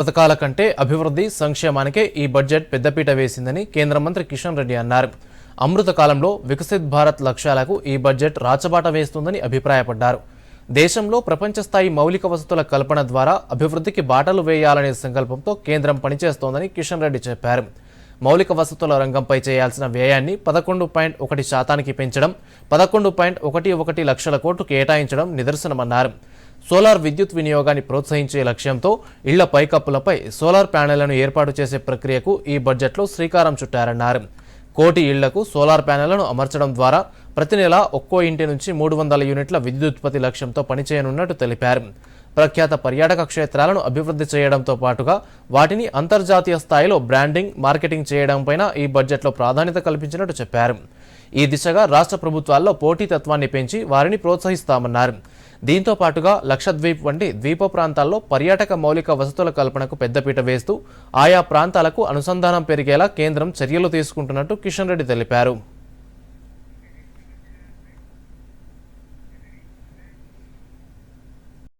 పథకాల కంటే అభివృద్ధి సంక్షేమానికే ఈ బడ్జెట్ పెద్దపీట వేసిందని కేంద్ర మంత్రి కిషన్ రెడ్డి అన్నారు. అమృత కాలంలో వికసిత్ భారత్ లక్ష్యాలకు ఈ బడ్జెట్ రాచబాట వేస్తుందని అభిప్రాయపడ్డారు. దేశంలో ప్రపంచస్థాయి మౌలిక వసతుల కల్పన ద్వారా అభివృద్ధికి బాటలు వేయాలనే సంకల్పంతో కేంద్రం పనిచేస్తోందని కిషన్ రెడ్డి చెప్పారు. మౌలిక వసతుల రంగంపై చేయాల్సిన వ్యయాన్ని పదకొండు పాయింట్ ఒకటి శాతానికి పెంచడం పదకొండు పాయింట్ ఒకటి ఒకటి లక్షల కోట్లు కేటాయించడం నిదర్శనమన్నారు. సోలార్ విద్యుత్ వినియోగాన్ని ప్రోత్సహించే లక్ష్యంతో ఇళ్ళ పైకప్పులపై సోలార్ ప్యానెళ్ళను ఏర్పాటు చేసే ప్రక్రియకు ఈ బడ్జెట్లో శ్రీకారం చుట్టారన్నారు. కోటి ఇళ్ళకు సోలార్ ప్యానెళ్ళను అమర్చడం ద్వారా ప్రతి నెల ఒక్కో ఇంటి నుంచి మూడు వందల యూనిట్ల విద్యుత్పత్తి లక్ష్యంతో పనిచేయనున్నట్టు తెలిపారు. ప్రఖ్యాత పర్యాటక క్షేత్రాలను అభివృద్ధి చేయడంతో పాటుగా వాటిని అంతర్జాతీయ స్థాయిలో బ్రాండింగ్ మార్కెటింగ్ చేయడంపైన ఈ బడ్జెట్లో ప్రాధాన్యత కల్పించినట్టు చెప్పారు. ఈ దిశగా రాష్ట్ర ప్రభుత్వాల్లో పోటీతత్వాన్ని పెంచి వారిని ప్రోత్సహిస్తామన్నారు. దీంతో పాటుగా లక్షద్వీప్ వంటి ద్వీప ప్రాంతాల్లో పర్యాటక మౌలిక వసతుల కల్పనకు పెద్దపీట వేస్తూ ఆయా ప్రాంతాలకు అనుసంధానం పెరిగేలా కేంద్రం చర్యలు తీసుకుంటున్నట్టు కిషన్ రెడ్డి తెలిపారు.